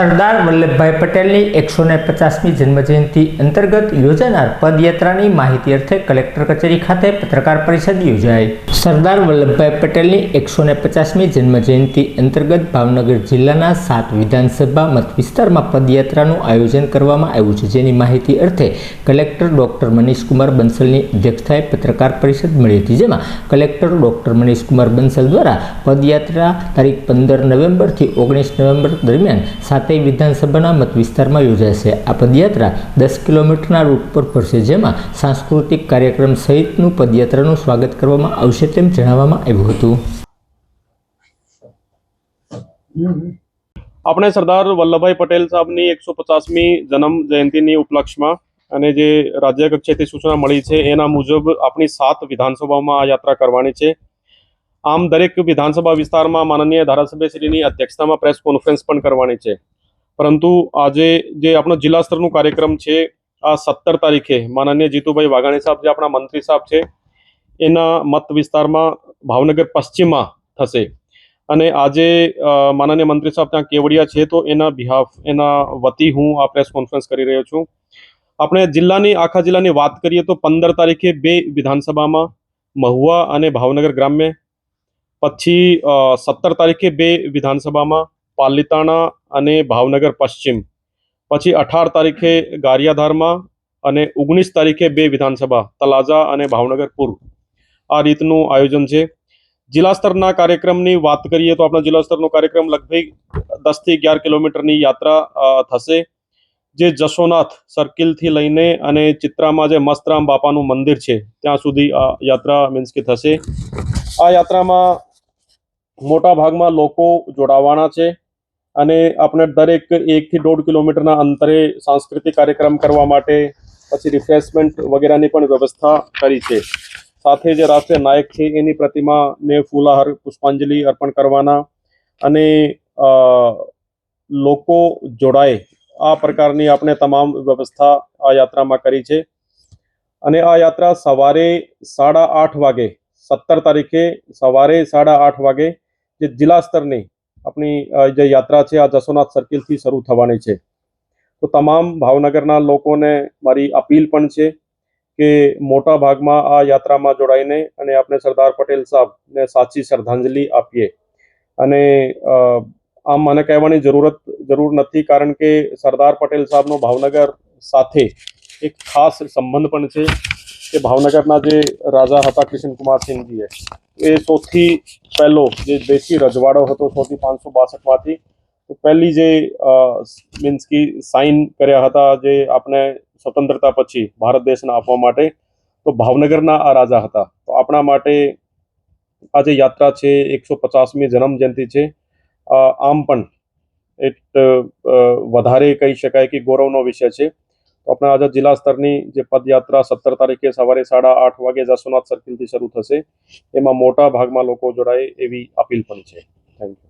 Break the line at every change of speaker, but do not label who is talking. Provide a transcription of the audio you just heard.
સરદાર વલ્લભભાઈ પટેલની એકસો ને પચાસમી જન્મજયંતિ અંતર્ગત યોજાનાર પદયાત્રાની માહિતી અર્થે કલેક્ટર કચેરી ખાતે પત્રકાર પરિષદ યોજાઈ. સરદાર વલ્લભભાઈ પટેલની એકસો ને પચાસમી જન્મજયંતિ અંતર્ગત ભાવનગર જિલ્લાના સાત વિધાનસભા મત વિસ્તારમાં પદયાત્રાનું આયોજન કરવામાં આવ્યું છે. જેની માહિતી અર્થે કલેક્ટર ડૉક્ટર મનીષકુમાર બંસલની અધ્યક્ષતાએ પત્રકાર પરિષદ મળી હતી. જેમાં કલેક્ટર ડૉક્ટર મનીષકુમાર બંસલ દ્વારા પદયાત્રા તારીખ પંદર નવેમ્બરથી ઓગણીસ નવેમ્બર દરમિયાન સાતેય વિધાનસભાના મત વિસ્તારમાં યોજાશે આ પદયાત્રા દસ કિલોમીટરના રૂટ પર ફરશે, જેમાં સાંસ્કૃતિક કાર્યક્રમ સહિતનું પદયાત્રાનું સ્વાગત કરવામાં આવશે તેમ જણાવવામાં આવ્યું હતું.
આપણે સરદાર વલ્લભભાઈ પટેલ સાહેબની એકસો પચાસમી જન્મ જયંતિની ઉપલક્ષમાં અને જે રાજ્ય કક્ષાએથી સૂચના મળી છે, એના મુજબ આપણી સાત વિધાનસભામાં આ યાત્રા કરવાની છે. આમ દરેક વિધાનસભા વિસ્તારમાં માનનીય ધારાસભ્યશ્રીની અધ્યક્ષતામાં પ્રેસ કોન્ફરન્સ પણ કરવાની છે. પરંતુ આજે જે આપણો જિલ્લા સ્તરનું કાર્યક્રમ છે, આ સત્તર તારીખે માનનીય જીતુભાઈ વાઘાણી સાહેબ જે આપણા મંત્રી સાહેબ છે, એના મત વિસ્તારમાં ભાવનગર પશ્ચિમમાં થશે. અને આજે માનનીય મંત્રી સાહેબ ત્યાં કેવડિયા છે, તો એના બિહાફ એના વતી હું આ પ્રેસ કોન્ફરન્સ કરી રહ્યો છું. આપણે જિલ્લાની, આખા જિલ્લાની વાત કરીએ તો પંદર તારીખે બે વિધાનસભામાં, મહુવા અને ભાવનગર ગ્રામ્ય. પછી સત્તર તારીખે બે વિધાનસભામાં પાલીતાણા અને ભાવનગર પશ્ચિમ. પછી અઢાર તારીખે ગારિયાધારમાં અને ઓગણીસ તારીખે બે વિધાનસભા તલાજા અને ભાવનગર પૂર્વ આ રીતનું આયોજન છે. જિલ્લા સ્તરના કાર્યક્રમની વાત કરીએ તો આપણા જિલ્લા સ્તરનો કાર્યક્રમ લગભગ દસથી અગિયાર કિલોમીટરની યાત્રા થશે. જે જશોનાથ સર્કિલથી લઈને અને ચિત્રામાં જે મસ્તરામ બાપાનું મંદિર છે, ત્યાં સુધી આ યાત્રા મીન્સ કે થશે. આ યાત્રામાં મોટા ભાગમાં લોકો જોડાવાના છે. અને આપણે દરેક એકથી દોઢ કિલોમીટરના અંતરે સાંસ્કૃતિક કાર્યક્રમ કરવા માટે પછી રિફ્રેશમેન્ટ વગેરેની પણ વ્યવસ્થા કરી છે. સાથે જે રાષ્ટ્રીય નાયક છે, એની પ્રતિમાને ફૂલહાર પુષ્પાંજલિ અર્પણ કરવાના અને લોકો જોડાય. આ પ્રકારની આપણે તમામ વ્યવસ્થા આ યાત્રામાં કરી છે. અને આ યાત્રા સવારે સાડા આઠ વાગે, સત્તર તારીખે સવારે સાડા આઠ વાગે જે જિલ્લા સ્તરની આપણી જે યાત્રા છે, આ જસોનાથ સર્કિલથી શરૂ થવાની છે. તો તમામ ભાવનગરના લોકોને મારી અપીલ પણ છે કે મોટા ભાગમાં આ યાત્રામાં જોડાઈને અને આપણે સરદાર પટેલ સાહેબને સાચી શ્રદ્ધાંજલિ આપીએ. અને આમ મને કહેવાની જરૂરત, જરૂર નથી કારણ કે સરદાર પટેલ સાહેબનો ભાવનગર સાથે એક ખાસ સંબંધ પણ છે કે ભાવનગરના જે રાજા હતા કૃષ્ણકુમાર સિંહજીએ. એ સૌથી પહેલો જે દેશી રજવાડો હતો સૌથી પાંચસો બાસઠમાંથી, તો પહેલી જે મીન્સ કે સાઇન કર્યા હતા જે આપણે સ્વતંત્રતા પછી ભારત દેશને આપવા માટે, તો ભાવનગરના આ રાજા હતા. તો આપણા માટે આ જે યાત્રા છે એકસો પચાસમી જન્મ જયંતિ છે આમ પણ એક વધારે કહી શકાય કે ગૌરવનો વિષય છે. તો આપણા આજે જિલ્લા સ્તરની જે પદયાત્રા સત્તર તારીખે સવારે સાડા આઠ વાગે જસોનાથ સર્કિલથી શરૂ થશે. એમાં મોટા ભાગમાં લોકો જોડાય એવી અપીલ પણ છે. Thank you